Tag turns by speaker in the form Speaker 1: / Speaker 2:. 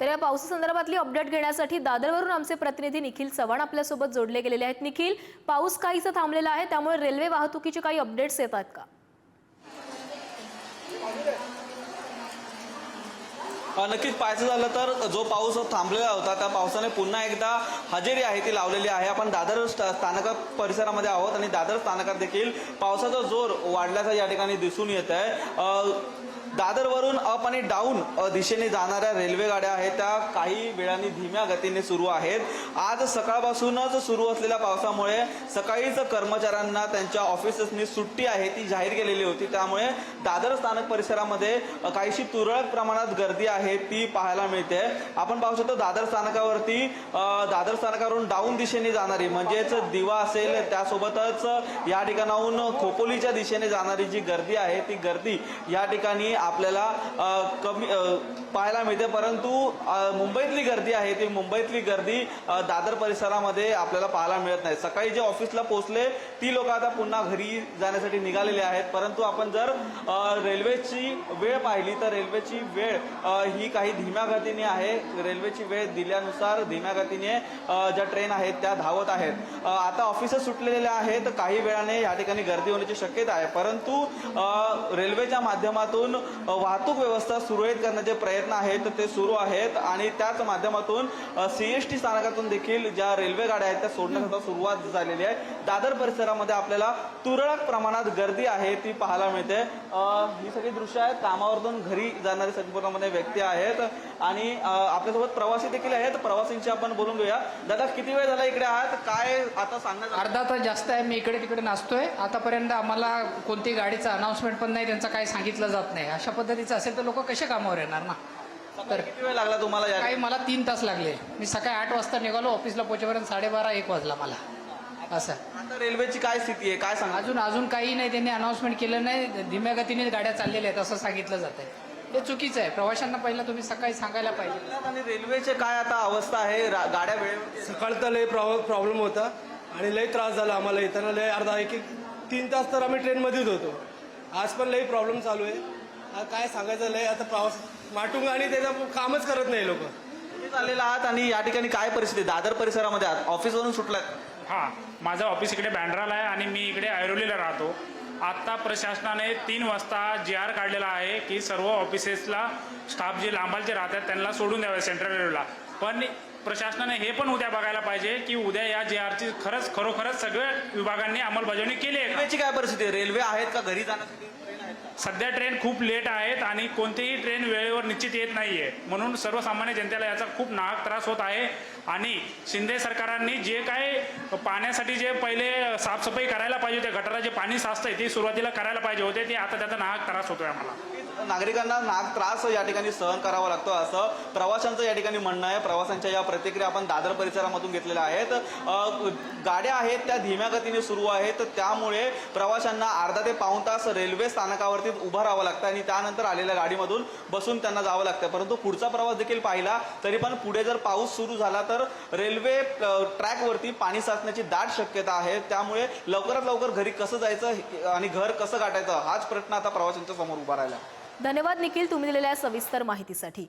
Speaker 1: तर या पावसासंदर्भातली अपडेट घेण्यासाठी दादरवरून आमचे प्रतिनिधी निखिल चव्हाण आपल्यासोबत जोडले गेलेले आहेत. निखिल पाऊस काहीसा थांबलेला आहे त्यामुळे रेल्वे वाहतुकीचे काही अपडेट्स येतात का?
Speaker 2: नक्कीच पाहायचं झालं तर जो पाऊस थांबलेला होता त्या पावसाने पुन्हा एकदा हजेरी आहे ती लावलेली आहे. आपण दादर स्ट- स्थानका परिसरामध्ये आहोत आणि दादर स्थानकात देखील पावसाचा जोर वाढल्याचा या ठिकाणी दिसून येत आहे दादरवरून अप आणि डाऊन दिशेने जाणाऱ्या रेल्वेगाड्या आहेत. त्या काही वेळाने धीम्या गतीने सुरू आहेत. आज सकाळपासूनच सुरू असलेल्या पावसामुळे सकाळीच कर्मचाऱ्यांना त्यांच्या ऑफिसेसनी सुट्टी आहे ती जाहीर केलेली होती. त्यामुळे दादर स्थानक परिसरामध्ये काहीशी तुरळक प्रमाणात गर्दी आहे ती पाहायला मिळते. आपण पाहू शकतो दादर स्थानकावरती दादर स्थानकावरून डाऊन दिशेने जाणारी म्हणजेच दिवा असेल त्यासोबतच या ठिकाणाहून खोपोलीच्या दिशेने जाणारी जी गर्दी आहे ती गर्दी या ठिकाणी आपल्याला कमी पाहायला मिळते. परंतु मुंबईतली गर्दी आहे ती मुंबईतली गर्दी दादर परिसरामध्ये आपल्याला पाहायला मिळत नाही. सकाळी जे ऑफिसला पोहोचले ती लोक आता पुन्हा घरी जाण्यासाठी निघालेले आहेत. परंतु आपण जर रेल्वेची वेळ पाहिली तर रेल्वेची वेळ ही काही धीम्या गतीने आहे. रेल्वेची वेळ दिल्यानुसार धीम्या गतीने ज्या ट्रेन आहेत त्या धावत आहेत. आता ऑफिसेस सुटलेल्या आहेत. काही वेळाने या ठिकाणी गर्दी होण्याची शक्यता आहे. परंतु रेल्वेच्या माध्यमातून वाहतूक व्यवस्था सुरळीत करण्याचे प्रयत्न आहेत ते सुरू आहेत. आणि त्याच माध्यमातून सी एस टी स्थानकातून देखील ज्या रेल्वे गाड्या आहेत त्या सोडण्याकरता सुरुवात झालेली आहे. दादर परिसरामध्ये आपल्याला तुरळक प्रमाणात गर्दी आहे ती पाहायला मिळते. ही सगळी दृश्य आहेत. कामावरून घरी जाणारे संपूर्णमध्ये व्यक्ती आहेत. आणि आपल्यासोबत प्रवासी देखील आहेत. प्रवासींशी आपण बोलून घेऊया. दादा किती वेळ झाला इकडे आहात? काय आता सांगण्यात
Speaker 3: अर्धा तास जास्त आहे. मी इकडे तिकडे नाचतोय. आतापर्यंत आम्हाला कोणती गाडीचं अनाऊन्समेंट पण नाही. त्यांचं काही सांगितलं जात नाही. अशा पद्धतीचं असेल तर लोक कसे कामावर येणार ना?
Speaker 2: सकाळी किती वेळ लागला तुम्हाला या
Speaker 3: काही मला तीन तास लागले. मी सकाळी आठ वाजता निघालो ऑफिसला पोहोचेपर्यंत साडेबारा एक वाजला मला. असं.
Speaker 2: आता रेल्वेची काय स्थिती आहे? काय सांगा
Speaker 3: अजून अजून काही नाही. त्यांनी अनाऊन्समेंट केलं नाही. धीम्या गतीने गाड्या चाललेल्या आहेत असं सांगितलं जात आहे हे चुकीचं आहे. प्रवाशांना पहिलं तुम्ही सकाळी सांगायला पाहिजे.
Speaker 2: आणि रेल्वेचे काय आता अवस्था आहे? रा- गाड्या वेळेवर
Speaker 4: सकाळचा लय प्रॉ प्रॉब्लेम होता आणि लय त्रास झाला आम्हाला. येताना लय अर्धा एक एक तीन तास तर आम्ही ट्रेनमध्येच होतो. आज पण लय प्रॉब्लेम चालू आहे. काय सांगायचं लय आता प्रवास माटुंग आणि त्याचं कामच करत नाही लोक.
Speaker 2: तुम्ही चाललेला आहात आणि या ठिकाणी काय परिस्थिती आहे? दादर परिसरामध्ये आहात. ऑफिसवरून सुटलात.
Speaker 5: हां माझं ऑफिस इकडे बँड्राला आहे आणि मी इकडे ऐरोलीला राहतो. आत्ता प्रशासनाने तीन वाजता जी आर काढलेला आहे की सर्व ऑफिसेसला स्टाफ जे लांबालचे राहतात त्यांना सोडून द्यावे सेंट्रल रेल्वेला पण प्रशासनाने हे पण उद्या बघायला पाहिजे की उद्या या जी आरची खरंच खरोखरच सगळ्या विभागांनी अंमलबजावणी केली आहे?
Speaker 2: रेल्वेची काय परिस्थिती आहे? रेल्वे आहेत का? घरी जाण्यासाठी? ट्रेन?
Speaker 5: सध्या ट्रेन खूप लेट आहेत आणि कोणतीही ट्रेन वेळेवर निश्चित येत नाही आहे म्हणून सर्वसामान्य जनतेला याचा खूप नाहक त्रास होत आहे. आणि शिंदे सरकारांनी जे काय पाण्यासाठी जे पहिले साफसफाई करायला पाहिजे होते गटाराचे पाणी साचतंय ते सुरुवातीला करायला पाहिजे होते ते आता त्याचा नाहक त्रास होतोय आम्हाला.
Speaker 2: नागरिकांना नाग त्रास या ठिकाणी सहन करावा लागतो असं प्रवाशांचं या ठिकाणी म्हणणं आहे. प्रवाशांच्या या प्रतिक्रिया आपण दादर परिसरामधून घेतलेल्या आहेत. गाड्या आहेत त्या धीम्या गतीने सुरू आहेत. त्यामुळे प्रवाशांना अर्धा ते पाऊण तास रेल्वे स्थानकावरती उभं राहावं लागतं आणि त्यानंतर आलेल्या गाडीमधून बसून त्यांना जावं लागतं. परंतु पुढचा प्रवास देखील पाहिला तरी पण पुढे जर पाऊस सुरू झाला तर रेल्वे ट्रॅकवरती पाणी साचण्याची दाट शक्यता आहे. त्यामुळे लवकरात लवकर घरी कसं जायचं आणि घर कसं गाठायचं हाच प्रश्न आता प्रवाशांच्या समोर उभा राहिला.
Speaker 1: धन्यवाद निखिल तुम्ही दिलेल्या सविस्तर माहितीसाठी.